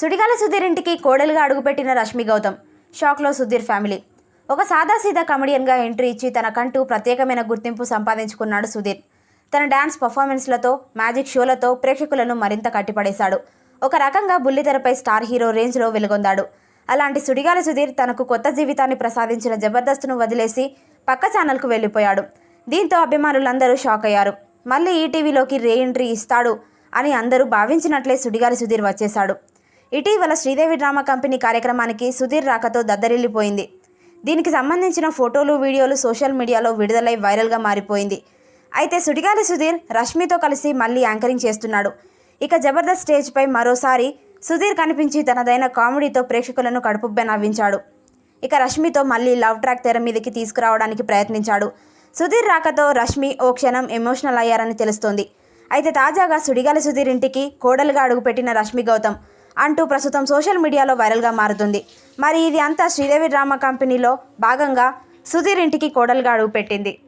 సుడిగాల సుధీర్ ఇంటికి కోడలుగా అడుగుపెట్టిన రష్మి గౌతమ్. షాక్లో సుధీర్ ఫ్యామిలీ. ఒక సాదాసీదా కమెడియన్గా ఎంట్రీ ఇచ్చి తనకంటూ ప్రత్యేకమైన గుర్తింపు సంపాదించుకున్నాడు సుధీర్. తన డ్యాన్స్ పర్ఫార్మెన్స్లతో మ్యాజిక్ షోలతో ప్రేక్షకులను మరింత కట్టిపడేశాడు. ఒక రకంగా బుల్లితెరపై స్టార్ హీరో రేంజ్లో వెలుగొందాడు. అలాంటి సుడిగాల సుధీర్ తనకు కొత్త జీవితాన్ని ప్రసాదించిన జబర్దస్త్ను వదిలేసి పక్క ఛానల్కు వెళ్ళిపోయాడు. దీంతో అభిమానులందరూ షాక్ అయ్యారు. మళ్ళీ ఈటీవీలోకి రే ఎంట్రీ ఇస్తాడు అని అందరూ భావించినట్లే సుడిగాలి సుధీర్ వచ్చేశాడు. ఇటీవల శ్రీదేవి డ్రామా కంపెనీ కార్యక్రమానికి సుధీర్ రాకతో దద్దరిల్లిపోయింది. దీనికి సంబంధించిన ఫోటోలు వీడియోలు సోషల్ మీడియాలో విడుదలై వైరల్గా మారిపోయింది. అయితే సుడిగాలి సుధీర్ రష్మితో కలిసి మళ్ళీ యాంకరింగ్ చేస్తున్నాడు. ఇక జబర్దస్త్ స్టేజ్పై మరోసారి సుధీర్ కనిపించి తనదైన కామెడీతో ప్రేక్షకులను కడుపుబ్బె నవ్వించాడు. ఇక రష్మితో మళ్ళీ లవ్ ట్రాక్ తెర మీదకి తీసుకురావడానికి ప్రయత్నించాడు. సుధీర్ రాకతో రష్మి ఓ క్షణం ఎమోషనల్ అయ్యారని తెలుస్తోంది. అయితే తాజాగా సుడిగాలి సుధీర్ ఇంటికి కోడలుగా అడుగుపెట్టిన రష్మి గౌతమ్ అంటూ ప్రస్తుతం సోషల్ మీడియాలో వైరల్గా మారుతుంది. మరి ఇది అంతా శ్రీదేవి డ్రామా కంపెనీలో భాగంగా సుధీర్ ఇంటికి కోడలుగా అడుగుపెట్టింది.